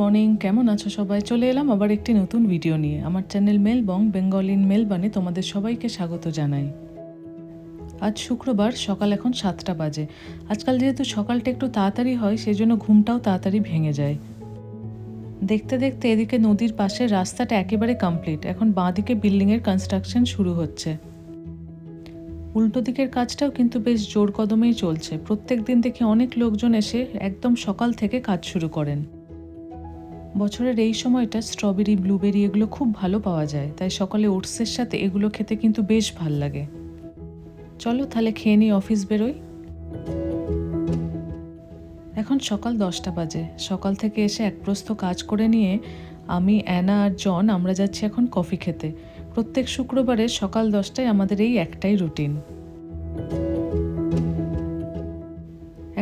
Morning, কেমন আছো সবাই? চলে এলাম আবার একটি নতুন ভিডিও নিয়ে। আমার চ্যানেল মেলবং বেঙ্গল ইন মেলবানে তোমাদের সবাইকে স্বাগত জানাই। আজ শুক্রবার, সকাল এখন সাতটা বাজে। আজকাল যেহেতু সকালটা একটু তাড়াতাড়ি হয় সেই জন্য ঘুমটাও তাড়াতাড়ি ভেঙে যায়। দেখতে দেখতে এদিকে নদীর পাশের রাস্তাটা একেবারে কমপ্লিট এখন বাঁদিকে বিল্ডিংয়ের কনস্ট্রাকশন শুরু হচ্ছে। উল্টো দিকের কাজটাও কিন্তু বেশ জোর কদমেই চলছে। প্রত্যেক দিন দেখি অনেক লোকজন এসে একদম সকাল থেকে কাজ শুরু করেন। বছরের এই সময়টা স্ট্রবেরি ব্লুবেরি এগুলো খুব ভালো পাওয়া যায়। তাই সকালে ওটসের সাথে এগুলো খেতে কিন্তু বেশ ভালো লাগে। চলো তাহলে খেয়ে নিই অফিস বেরোই। এখন সকাল দশটা বাজে। সকাল থেকে এসে এক প্রস্থ কাজ করে নিয়ে আমি, অ্যানা আর জন আমরা যাচ্ছি এখন কফি খেতে। প্রত্যেক শুক্রবারে সকাল দশটায় আমাদের এই একটাই রুটিন।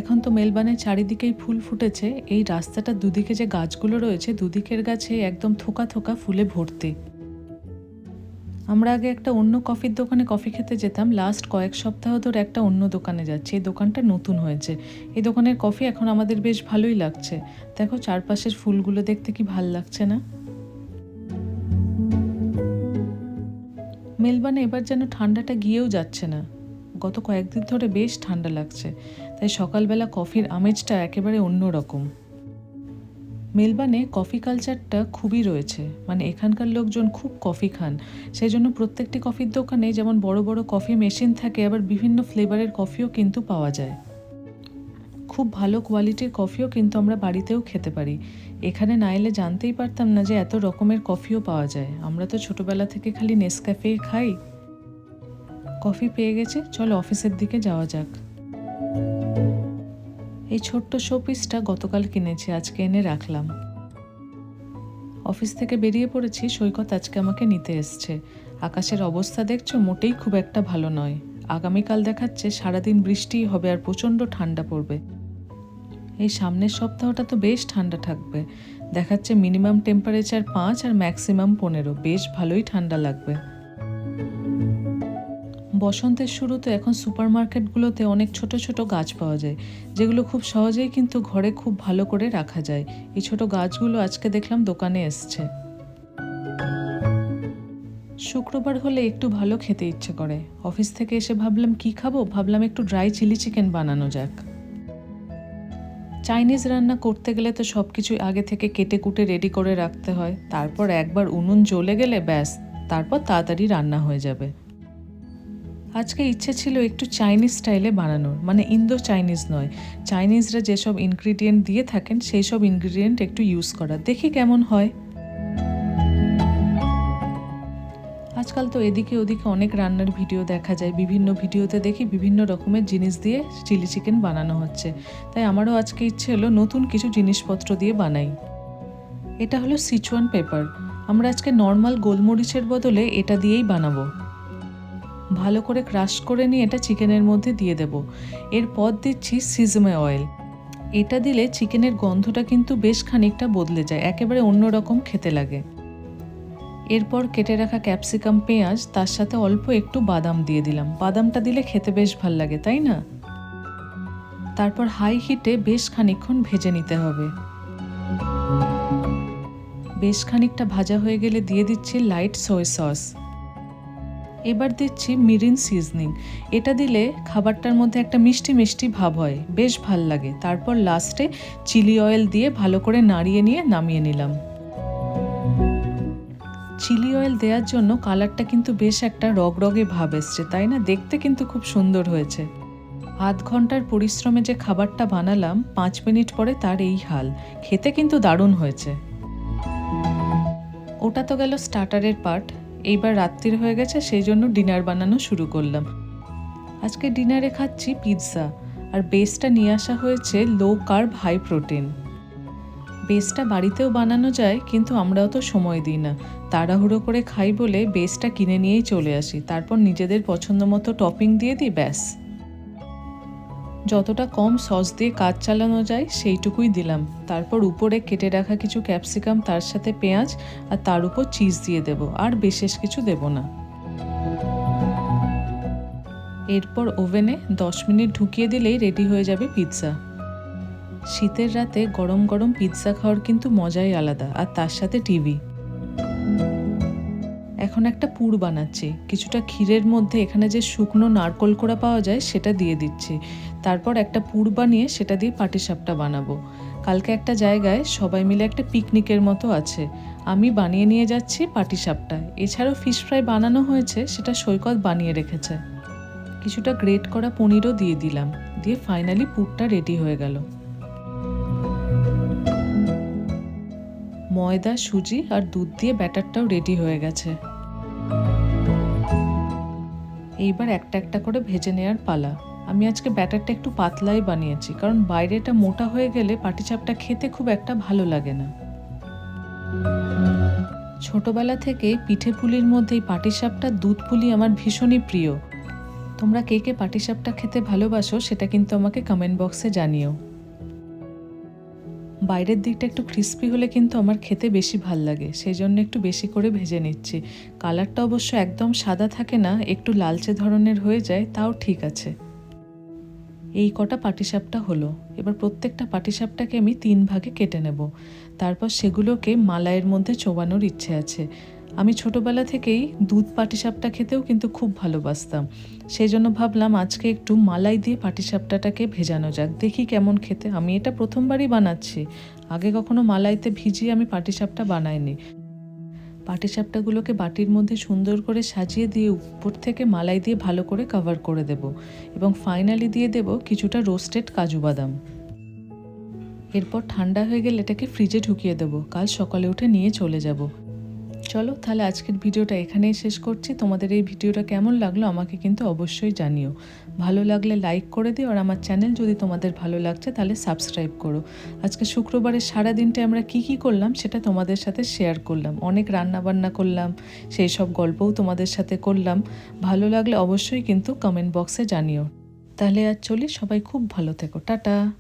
এখন তো মেলবানের চারিদিকেই ফুল ফুটেছে, এই রাস্তাটার দুদিকে যে গাছগুলো রয়েছে, দুদিকের গাছে একদম থোকা থোকা ফুলে ভর্তি। আমরা আগে একটা অন্য কফির দোকানে কফি খেতে যেতাম লাস্ট কয়েক সপ্তাহ ধরে একটা অন্য দোকানে যাচ্ছি, এই দোকানটা নতুন হয়েছে। এই দোকানের কফি এখন আমাদের বেশ ভালোই লাগছে। দেখো চারপাশের ফুলগুলো দেখতে কি ভালো লাগছে না? মেলবানে এবার যেন ঠান্ডাটা গিয়েও যাচ্ছে না। গত কয়েকদিন ধরে বেশ ঠান্ডা লাগছে, তাই সকালবেলা কফির আমেজটা একেবারে অন্যরকম মেলবানে কফি কালচারটা খুবই রয়েছে মানে এখানকার লোকজন খুব কফি খান। সেই জন্য প্রত্যেকটি কফির দোকানে যেমন বড় বড় কফি মেশিন থাকে, আবার বিভিন্ন ফ্লেভারের কফিও কিন্তু পাওয়া যায়। খুব ভালো কোয়ালিটির কফিও কিন্তু আমরা বাড়িতেও খেতে পারি। এখানে না এলে জানতেই পারতাম না যে এত রকমের কফিও পাওয়া যায়। আমরা তো ছোটবেলা থেকে খালি নেসক্যাফে খাই। কফি পেয়ে গেছে, চলো অফিসের দিকে যাওয়া যাক। এই ছোট্ট শোপিসটা গতকাল কিনেছি, আজকে এনে রাখলাম। অফিস থেকে বেরিয়ে পড়েছি, সৈকত আজকে আমাকে নিতে এসছে। আকাশের অবস্থা দেখছ, মোটেই খুব একটা ভালো নয়। আগামীকাল দেখাচ্ছে, সারাদিন বৃষ্টিই হবে আর প্রচণ্ড ঠান্ডা পড়বে। এই সামনের সপ্তাহটা তো বেশ ঠান্ডা থাকবে। দেখাচ্ছে মিনিমাম টেম্পারেচার পাঁচ আর ম্যাক্সিমাম পনেরো। বেশ ভালোই ঠান্ডা লাগবে। বসন্তের শুরুতে এখন সুপারমার্কেটগুলোতে অনেক ছোট ছোট গাছ পাওয়া যায়, যেগুলো খুব সহজেই কিন্তু ঘরে খুব ভালো করে রাখা যায়। এই ছোট গাছগুলো আজকে দেখলাম দোকানে এসছে। শুক্রবার হলে একটু ভালো খেতে ইচ্ছে করে। অফিস থেকে এসে ভাবলাম, কি খাব? ভাবলাম, একটু ড্রাই চিলি চিকেন বানানো যাক। চাইনিজ রান্না করতে গেলে তো সব কিছু আগে থেকে কেটে কুটে রেডি করে রাখতে হয়। তারপর একবার উনুন জ্বলে গেলে ব্যাস, তারপর তাড়াতাড়ি রান্না হয়ে যাবে। আজকে ইচ্ছে ছিল একটু চাইনিজ স্টাইলে বানানোর মানে ইন্দো চাইনিজ নয়। চাইনিজরা যেসব ইনগ্রিডিয়েন্ট দিয়ে থাকেন সেই সব ইনগ্রিডিয়েন্ট একটু ইউজ করা। দেখি কেমন হয়। আজকাল তো এদিকে ওদিকে অনেক রান্নার ভিডিও দেখা যায়। বিভিন্ন ভিডিওতে দেখি বিভিন্ন রকমের জিনিস দিয়ে চিলি চিকেন বানানো হচ্ছে। তাই আমারও আজকে ইচ্ছে হলো নতুন কিছু জিনিসপত্র দিয়ে বানাই। এটা হলো সিচুয়ান পেপার আমরা আজকে নর্মাল গোলমরিচের বদলে এটা দিয়েই বানাবো। ভালো করে ক্রাশ করে নিয়ে এটা চিকেনের মধ্যে দিয়ে দেব। এরপর দিচ্ছি সিজমে অয়েল এটা দিলে চিকেনের গন্ধটা কিন্তু বেশ খানিকটা বদলে যায়, একেবারে অন্যরকম খেতে লাগে। এরপর কেটে রাখা ক্যাপসিকাম পেঁয়াজ, তার সাথে অল্প একটু বাদাম দিয়ে দিলাম। বাদামটা দিলে খেতে বেশ ভালো লাগে, তাই না? তারপর হাই হিটে বেশ খানিকক্ষণ ভেজে নিতে হবে। বেশ খানিকটা ভাজা হয়ে গেলে দিয়ে দিচ্ছি লাইট সয় সস এবার দিচ্ছি মিরিন সিজনিং এটা দিলে খাবারটার মধ্যে একটা মিষ্টি মিষ্টি ভাব হয়, বেশ ভালো লাগে। তারপর লাস্টে চিলি অয়েল দিয়ে ভালো করে নাড়িয়ে নিয়ে নামিয়ে নিলাম। চিলি অয়েল দেওয়ার জন্য কালারটা কিন্তু বেশ একটা রগরগে ভাব এসছে, তাই না? দেখতে কিন্তু খুব সুন্দর হয়েছে। আধ ঘণ্টার পরিশ্রমে যে খাবারটা বানালাম, পাঁচ মিনিট পরে তার এই হাল। খেতে কিন্তু দারুণ হয়েছে। ওটা তো গেল স্টার্টারের পার্ট এইবার রাত্রির হয়ে গেছে, সেই জন্য ডিনার বানানো শুরু করলাম। আজকে ডিনারে খাচ্ছি পিৎজা, আর বেসটা নিয়ে আসা হয়েছে লো কার্ব হাই প্রোটিন বেসটা বাড়িতেও বানানো যায়, কিন্তু আমরাও তো সময় দিই না। তাড়াহুড়ো করে খাই বলে বেসটা কিনে নিয়েই চলে আসি, তারপর নিজেদের পছন্দ মতো টপিং দিয়ে দিই, ব্যাস। যতটা কম সস দিয়ে কাজ চালানো যায়, সেইটুকুই দিলাম। তারপর উপরে কেটে রাখা কিছু ক্যাপসিকাম, তার সাথে পেঁয়াজ আর তার উপর চিজ দিয়ে দেব, আর বিশেষ কিছু দেব না। এরপর ওভেনে দশ মিনিট ঢুকিয়ে দিলেই রেডি হয়ে যাবে পিৎজা। শীতের রাতে গরম গরম পিৎজা খাওয়ার কিন্তু মজাই আলাদা, আর তার সাথে টিভি। এখন একটা পুর বানাচ্ছি। কিছুটা ক্ষীরের মধ্যে এখানে যে শুকনো নারকোল কোড়া পাওয়া যায়, সেটা দিয়ে দিচ্ছি। তারপর একটা পুর বানিয়ে সেটা দিয়ে পাটিসাপটা বানাবো। কালকে একটা জায়গায় সবাই মিলে একটা পিকনিকের মতো আছে। আমি বানিয়ে নিয়ে যাচ্ছি পাটিসাপটা এছাড়াও ফিশ ফ্রাই বানানো হয়েছে, সেটা সৈকত বানিয়ে রেখেছে। কিছুটা গ্রেট করা পনিরও দিয়ে দিলাম, দিয়ে ফাইনালি পুরটা রেডি হয়ে গেল। ময়দা, সুজি আর দুধ দিয়ে ব্যাটারটাও রেডি হয়ে গেছে। এইবার একটা একটা করে ভেজে নেওয়ার পালা। আমি আজকে ব্যাটারটা একটু পাতলাই বানিয়েছি, কারণ বাইরেটা মোটা হয়ে গেলে পাটিচাপটা খেতে খুব একটা ভালো লাগে না। ছোটবেলা থেকে পিঠে পুলির মধ্যে এই পাটিসাপটা, দুধ পুলি আমার ভীষণই প্রিয়। তোমরা কে কে পাটিসাপটা খেতে ভালোবাসো সেটা কিন্তু আমাকে কমেন্ট বক্সে জানিও। বাইরের দিকটা একটু ক্রিস্পি হলে কিন্তু আমার খেতে বেশি ভালো লাগে সেই জন্য একটু বেশি করে ভেজে নিচ্ছি। কালারটা অবশ্য একদম সাদা থাকে না, একটু লালচে ধরনের হয়ে যায়, তাও ঠিক আছে। এই কটা পাটিসাপটা হলো। এবার প্রত্যেকটা পাটিসাপটাকে আমি তিন ভাগে কেটে নেব। তারপর সেগুলোকে মালাইয়ের মধ্যে চোবানোর ইচ্ছে আছে। আমি ছোটবেলা থেকেই দুধ পাটিসাপটা খেতেও কিন্তু খুব ভালোবাসতাম। সেই জন্য ভাবলাম আজকে একটু মালাই দিয়ে পাটিসাপটাটাকে ভেজানো যাক। দেখি কেমন খেতে। আমি এটা প্রথমবারই বানাচ্ছি। আগে কখনো মালাইতে ভিজিয়ে আমি পাটিসাপটা বানাইনি। পাটিসাপটাগুলোকে বাটির মধ্যে সুন্দর করে সাজিয়ে দিয়ে উপর থেকে মালাই দিয়ে ভালো করে কভার করে দেব এবং ফাইনালি দিয়ে দেব কিছুটা রোস্টেড কাজু বাদাম। এরপর ঠান্ডা হয়ে গেলে এটাকে ফ্রিজে ঢুকিয়ে দেবো। কাল সকালে উঠে নিয়ে চলে যাব। চলো, তাহলে আজকের ভিডিওটা এখানেই শেষ করছি। তোমাদের এই ভিডিওটা কেমন লাগল আমাকে কিন্তু অবশ্যই জানিও। ভালো লাগলে লাইক করে দিও আর আমার চ্যানেল যদি তোমাদের ভালো লাগছে তাহলে সাবস্ক্রাইব করো। আজকে শুক্রবারের সারা দিনটা আমরা কি কি করলাম সেটা তোমাদের সাথে শেয়ার করলাম। অনেক রান্না বান্না করলাম, সেই সব গল্পও তোমাদের সাথে করলাম। ভালো লাগলে অবশ্যই কিন্তু কমেন্ট বক্সে জানিও। তাহলে আর চলি, সবাই খুব ভালো থেকো। টাটা।